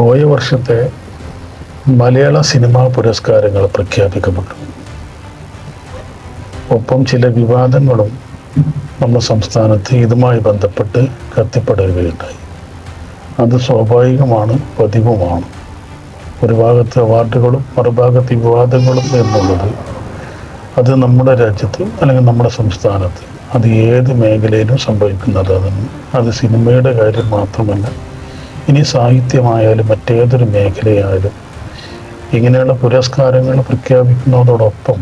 പോയ വർഷത്തെ മലയാള സിനിമാ പുരസ്കാരങ്ങൾ പ്രഖ്യാപിക്കപ്പെട്ടു. ഒപ്പം ചില വിവാദങ്ങളും നമ്മുടെ സംസ്ഥാനത്ത് ഇതുമായി ബന്ധപ്പെട്ട് കത്തിപ്പടരുകയുണ്ടായി. അത് സ്വാഭാവികമാണ് പതിവുമാണ്. ഒരു ഭാഗത്ത് അവാർഡുകളും മറുഭാഗത്ത് വിവാദങ്ങളും എന്നുള്ളത് അത് നമ്മുടെ രാജ്യത്ത് അല്ലെങ്കിൽ നമ്മുടെ സംസ്ഥാനത്ത് അത് ഏത് മേഖലയിലും സംഭവിക്കുന്നതാണ്. അത് സിനിമയുടെ കാര്യം മാത്രമല്ല ഇനി സാഹിത്യമായാലും മറ്റേതൊരു മേഖലയായാലും ഇങ്ങനെയുള്ള പുരസ്കാരങ്ങൾ പ്രഖ്യാപിക്കുന്നതോടൊപ്പം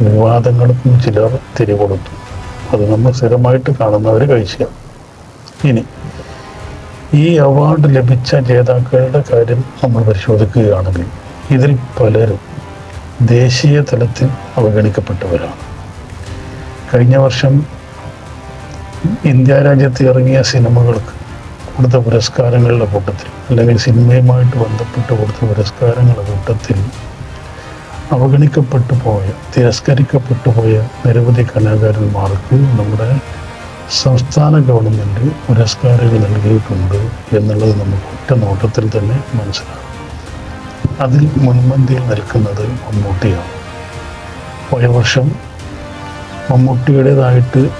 വിവാദങ്ങൾക്കും ചിലർ തിരികൊടുത്തു. അത് നമ്മൾ സ്ഥിരമായിട്ട് കാണുന്ന ഒരു കാഴ്ചയാണ് ഇനി ഈ അവാർഡ് ലഭിച്ച ജേതാക്കളുടെ കാര്യം നമ്മൾ പരിശോധിക്കുകയാണെങ്കിൽ ഇതിൽ പലരും ദേശീയ തലത്തിൽ അവഗണിക്കപ്പെട്ടവരാണ്. കഴിഞ്ഞ വർഷം ഇന്ത്യ രാജ്യത്ത് ഇറങ്ങിയ സിനിമകൾക്ക് കൊടുത്ത പുരസ്കാരങ്ങളുടെ കൂട്ടത്തിൽ അല്ലെങ്കിൽ സിനിമയുമായിട്ട് ബന്ധപ്പെട്ട് കൊടുത്ത പുരസ്കാരങ്ങളുടെ കൂട്ടത്തിൽ അവഗണിക്കപ്പെട്ടു പോയ തിരസ്കരിക്കപ്പെട്ടു പോയ നിരവധി കലാകാരന്മാർക്ക് നമ്മുടെ സംസ്ഥാന ഗവൺമെന്റ് പുരസ്കാരങ്ങൾ നൽകിയിട്ടുണ്ട് എന്നുള്ളത് നമുക്ക് ഒറ്റ നോട്ടത്തിൽ തന്നെ മനസ്സിലാകും അതിൽ മുൻപന്തിയിൽ നിൽക്കുന്നത് മമ്മൂട്ടിയാണ്. പോയ വർഷം മമ്മൂട്ടിയുടേതായിട്ട്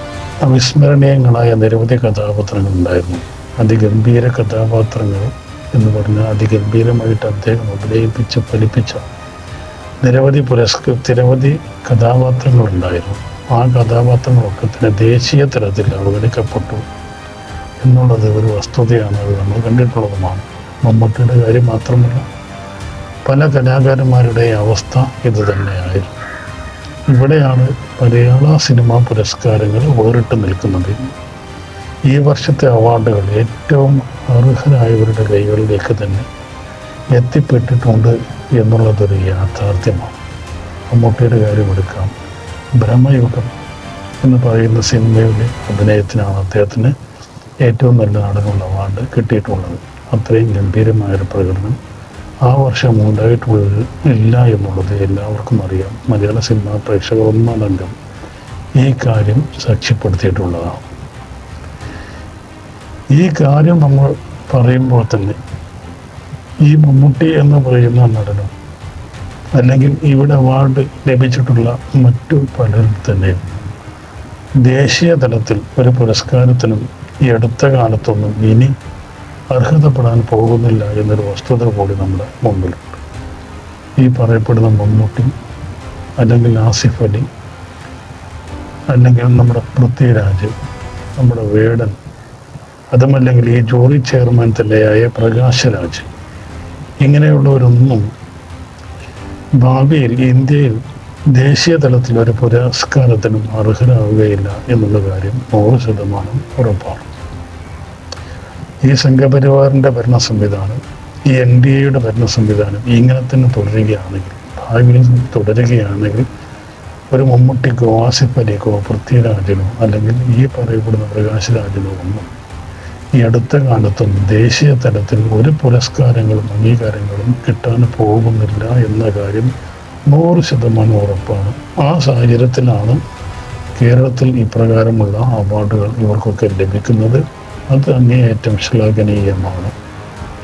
അവിസ്മരണീയങ്ങളായ നിരവധി കഥാപാത്രങ്ങൾ ഉണ്ടായിരുന്നു അതിഗംഭീര കഥാപാത്രങ്ങൾ എന്ന് പറഞ്ഞാൽ അതിഗംഭീരമായിട്ട് അദ്ദേഹം അഭിനയിപ്പിച്ച് ഫലിപ്പിച്ച നിരവധി പുരസ്ക നിരവധി കഥാപാത്രങ്ങളുണ്ടായിരുന്നു. ആ കഥാപാത്രങ്ങളൊക്കെ തന്നെ ദേശീയ തലത്തിൽ അവഗണിക്കപ്പെട്ടു എന്നുള്ളത് ഒരു വസ്തുതയാണ്. അത് നമ്മൾ കണ്ടിട്ടുള്ളതുമാണ്. മമ്മൂട്ടിയുടെ കാര്യം മാത്രമല്ല പല കലാകാരന്മാരുടെ അവസ്ഥ ഇത് തന്നെയായിരുന്നു. ഇവിടെയാണ് മലയാള സിനിമാ പുരസ്കാരങ്ങൾ വേറിട്ട് നിൽക്കുന്നത്. ഈ വർഷത്തെ അവാർഡുകൾ ഏറ്റവും അർഹരായവരുടെ കൈകളിലേക്ക് തന്നെ എത്തിപ്പെട്ടിട്ടുണ്ട് എന്നുള്ളതൊരു യാഥാർത്ഥ്യമാണ്. മമ്മൂട്ടിയുടെ കാര്യം എടുക്കാം. ബ്രഹ്മയുഗം എന്ന് പറയുന്ന സിനിമയുടെ അഭിനയത്തിനാണ് അദ്ദേഹത്തിന് ഏറ്റവും നല്ല നടനുള്ള അവാർഡ് കിട്ടിയിട്ടുള്ളത്. അത്രയും ഗംഭീരമായൊരു പ്രകടനം ആ വർഷം ഉണ്ടായിട്ടുള്ളത് ഇല്ല എന്നുള്ളത് എല്ലാവർക്കും അറിയാം. മലയാള സിനിമാ പ്രേക്ഷകർ ഒന്നടങ്കം ഈ കാര്യം സാക്ഷ്യപ്പെടുത്തിയിട്ടുള്ളതാണ്. ഈ കാര്യം നമ്മൾ പറയുമ്പോൾ തന്നെ ഈ മമ്മൂട്ടി എന്ന് പറയുന്ന നടനും അല്ലെങ്കിൽ ഇവിടെ അവാർഡ് ലഭിച്ചിട്ടുള്ള മറ്റു പലരും തന്നെ ദേശീയ തലത്തിൽ ഒരു പുരസ്കാരത്തിനും ഈ അടുത്ത കാലത്തൊന്നും ഇനി അർഹതപ്പെടാൻ പോകുന്നില്ല എന്നൊരു വസ്തുത കൂടി നമ്മുടെ മുമ്പിലുണ്ട്. ഈ പറയപ്പെടുന്ന മമ്മൂട്ടി അല്ലെങ്കിൽ ആസിഫ് അലി അല്ലെങ്കിൽ നമ്മുടെ പൃഥ്വിരാജ് നമ്മുടെ വേടൻ അതുമല്ലെങ്കിൽ ഈ ജോറി ചെയർമാൻ തന്നെയായ പ്രകാശരാജ് ഇങ്ങനെയുള്ളവരൊന്നും ഭാവിയിൽ ഇന്ത്യയിൽ ദേശീയ തലത്തിൽ ഒരു പുരസ്കാരത്തിനും അർഹരാകുകയില്ല എന്നുള്ള കാര്യം നൂറ് ശതമാനം ഉറപ്പാണ്. ഈ സംഘപരിവാറിന്റെ ഭരണ സംവിധാനം ഈ എൻ ഡി എയുടെ ഭരണ സംവിധാനം ഇങ്ങനെ തന്നെ തുടരുകയാണെങ്കിൽ ഭാവിയിൽ തുടരുകയാണെങ്കിൽ ഒരു മമ്മൂട്ടിക്കോ ആസിഫ് അലിക്കോ പൃഥ്വിരാജിനോ അല്ലെങ്കിൽ ഈ പറയപ്പെടുന്ന പ്രകാശ് രാജിനോ ഒന്നും ഈ അടുത്ത കാലത്തും ദേശീയ തലത്തിൽ ഒരു പുരസ്കാരങ്ങളും അംഗീകാരങ്ങളും കിട്ടാൻ പോകുന്നില്ല എന്ന കാര്യം നൂറ് ശതമാനം ഉറപ്പാണ്. ആ സാഹചര്യത്തിലാണ് കേരളത്തിൽ ഇപ്രകാരമുള്ള അവാർഡുകൾ ഇവർക്കൊക്കെ ലഭിക്കുന്നത്. അത് അങ്ങേയറ്റം ശ്ലാഘനീയമാണ്.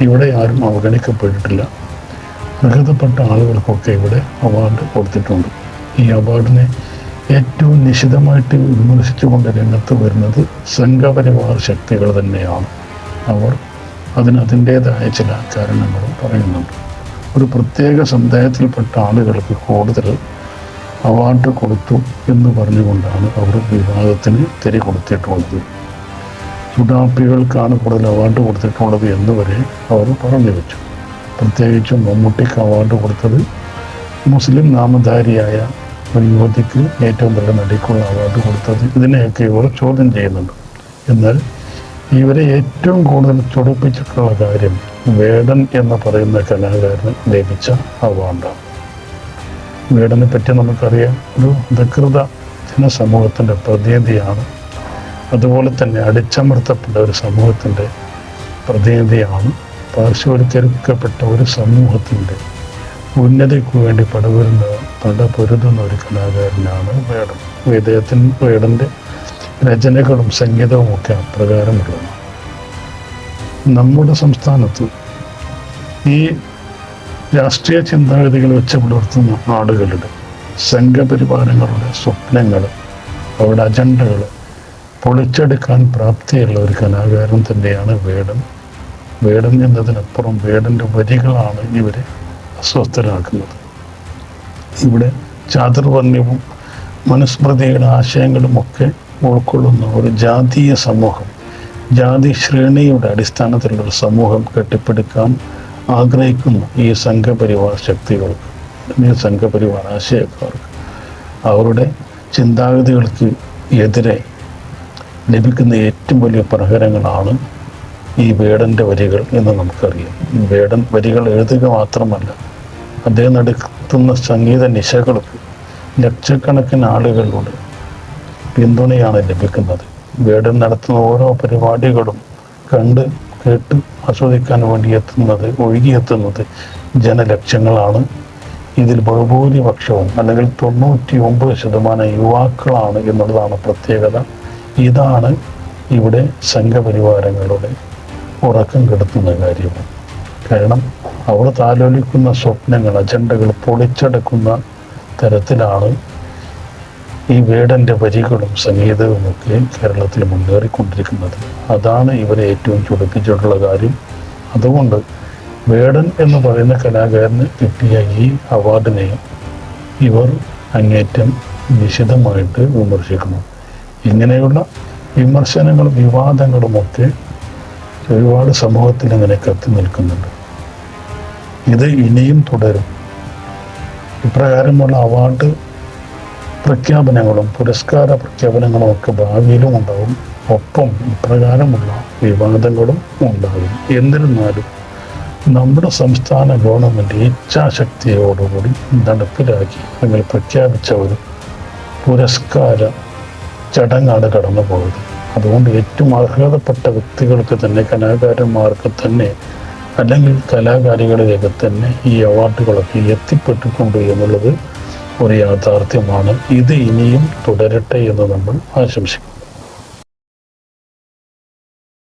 ഇവിടെ ആരും അവഗണിക്കപ്പെട്ടിട്ടില്ല. അർഹതപ്പെട്ട ആളുകൾക്കൊക്കെ ഇവിടെ അവാർഡ് കൊടുത്തിട്ടുണ്ട്. ഈ അവാർഡിനെ ഏറ്റവും നിശിതമായിട്ട് വിമർശിച്ചുകൊണ്ട് രംഗത്ത് വരുന്നത് സംഘപരിവാർ ശക്തികൾ തന്നെയാണ്. അവർ അതിന് അതിന്റേതായ ചില കാരണങ്ങളും പറയുന്നുണ്ട്. ഒരു പ്രത്യേക സമുദായത്തിൽപ്പെട്ട ആളുകൾക്ക് കൂടുതൽ അവാർഡ് കൊടുത്തു എന്ന് പറഞ്ഞുകൊണ്ടാണ് അവർ വിവാദത്തിന് തിരി കൊടുത്തിട്ടുള്ളത്. ചുടാപ്പികൾക്കാണ് കൂടുതൽ അവാർഡ് കൊടുത്തിട്ടുള്ളത് എന്ന് വരെ അവർ പറഞ്ഞു വെച്ചു. പ്രത്യേകിച്ചും മമ്മൂട്ടിക്ക് അവാർഡ് കൊടുത്തത് മുസ്ലിം നാമധാരിയായ ഒരു യുവതിക്ക് ഏറ്റവും നല്ല നടിക്കുള്ള അവാർഡ് കൊടുത്തത് ഇതിനെയൊക്കെ ഇവർ ചോദ്യം ചെയ്യുന്നുണ്ട്. എന്നാൽ ഇവരെ ഏറ്റവും കൂടുതൽ ചൊടിപ്പിച്ചിട്ടുള്ള കാര്യം വേടൻ എന്ന് പറയുന്ന കലാകാരന് ലഭിച്ച അവാർഡാണ് വേടനെ പറ്റി നമുക്കറിയാം. ഒരു അധികൃത ജനസമൂഹത്തിന്റെ പ്രതിനിധിയാണ് അതുപോലെ തന്നെ അടിച്ചമർത്തപ്പെട്ട ഒരു സമൂഹത്തിന്റെ പ്രതിനിധിയാണ് പാർശ്വവൽക്കരിക്കപ്പെട്ട ഒരു സമൂഹത്തിന്റെ ഉന്നതിക്ക് വേണ്ടി പടവരുന്ന പടപൊരുതുന്ന ഒരു കലാകാരനാണ് വേടൻ. വേദത്തിന് വേടന്റെ രചനകളും സംഗീതവും ഒക്കെ അപ്രകാരമുള്ളതാണ് നമ്മുടെ സംസ്ഥാനത്ത് ഈ രാഷ്ട്രീയ ചിന്താഗതികൾ വെച്ച് പുലർത്തുന്ന ആളുകളുടെ സംഘപരിവാരങ്ങളുടെ സ്വപ്നങ്ങൾ അവരുടെ അജണ്ടകൾ പൊളിച്ചെടുക്കാൻ പ്രാപ്തിയുള്ള ഒരു കലാകാരൻ തന്നെയാണ് വേടൻ. വേടൻ എന്നതിനപ്പുറം വേടന്റെ വരികളാണ് ഇവരെ അസ്വസ്ഥരാക്കുന്നത്. ഇവിടെ ചാതുർവർണ്യവും മനുസ്മൃതിയുടെ ആശയങ്ങളുമൊക്കെ ഉൾക്കൊള്ളുന്ന ഒരു ജാതീയ സമൂഹം ജാതി ശ്രേണിയുടെ അടിസ്ഥാനത്തിലുള്ള സമൂഹം കെട്ടിപ്പടുക്കാൻ ആഗ്രഹിക്കുന്നു ഈ സംഘപരിവാർ ശക്തികൾക്ക് അല്ലെങ്കിൽ സംഘപരിവാർ ആശയക്കാർക്ക്. അവരുടെ ചിന്താഗതികൾക്ക് എതിരെ ലഭിക്കുന്ന ഏറ്റവും വലിയ പ്രഹരങ്ങളാണ് ഈ വേടന്റെ വരികൾ എന്ന് നമുക്കറിയാം. വേടൻ വരികൾ എഴുതുക മാത്രമല്ല അദ്ദേഹം നടത്തുന്ന സംഗീത നിശകൾക്ക് ലക്ഷക്കണക്കിന് ആളുകളുടെ പിന്തുണയാണ് ലഭിക്കുന്നത്. വേടൻ നടത്തുന്ന ഓരോ പരിപാടികളും കണ്ട് കേട്ട് ആസ്വദിക്കാൻ വേണ്ടി എത്തുന്നത് ഒഴുകിയെത്തുന്നത് ജനലക്ഷങ്ങളാണ്. ഇതിൽ ബഹുഭൂരിപക്ഷവും അല്ലെങ്കിൽ തൊണ്ണൂറ്റി ഒമ്പത് ശതമാനം യുവാക്കളാണ് എന്നുള്ളതാണ് പ്രത്യേകത. ഇതാണ് ഇവിടെ സംഘപരിവാരങ്ങളുടെ ഉറക്കം കെടുത്തുന്ന കാര്യം കാരണം അവർ താലോലിക്കുന്ന സ്വപ്നങ്ങൾ അജണ്ടകൾ പൊളിച്ചടക്കുന്ന തരത്തിലാണ് ഈ വേടന്റെ വരികളും സംഗീതവുമൊക്കെ കേരളത്തിൽ മുന്നേറിക്കൊണ്ടിരിക്കുന്നത്. അതാണ് ഇവരെ ഏറ്റവും ചുടുപ്പിച്ചിട്ടുള്ള കാര്യം. അതുകൊണ്ട് വേടൻ എന്ന് പറയുന്ന കലാകാരന് കിട്ടിയ ഈ അവാർഡിനെ ഇവർ അങ്ങേറ്റം നിശിതമായിട്ട് വിമർശിക്കുന്നു. ഇങ്ങനെയുള്ള വിമർശനങ്ങളും വിവാദങ്ങളുമൊക്കെ ഒരുപാട് സമൂഹത്തിൽ അങ്ങനെ കത്തി നിൽക്കുന്നുണ്ട്. ഇത് ഇനിയും തുടരും. ഇപ്രകാരമുള്ള അവാർഡ് പ്രഖ്യാപനങ്ങളും പുരസ്കാര പ്രഖ്യാപനങ്ങളും ഒക്കെ ഭാവിയിലും ഉണ്ടാവും. ഒപ്പം ഇപ്രകാരമുള്ള വിവാദങ്ങളും ഉണ്ടാകും. എന്നിരുന്നാലും നമ്മുടെ സംസ്ഥാന ഗവൺമെന്റ് ഇച്ഛാശക്തിയോടുകൂടി നടപ്പിലാക്കി അല്ലെങ്കിൽ പ്രഖ്യാപിച്ച ഒരു പുരസ്കാര ചടങ്ങാണ് കടന്നു പോയത് അതുകൊണ്ട് ഏറ്റവും അർഹതപ്പെട്ട വ്യക്തികൾക്ക് തന്നെ കലാകാരന്മാർക്ക് തന്നെ അല്ലെങ്കിൽ കലാകാരികളിലേക്ക് തന്നെ ഈ അവാർഡുകളൊക്കെ എത്തിപ്പെട്ടിട്ടുണ്ട് എന്നുള്ളത് ഒരു യാഥാർത്ഥ്യമാണ്. ഇത് ഇനിയും തുടരട്ടെ എന്ന് നമ്മൾ ആശംസിക്കും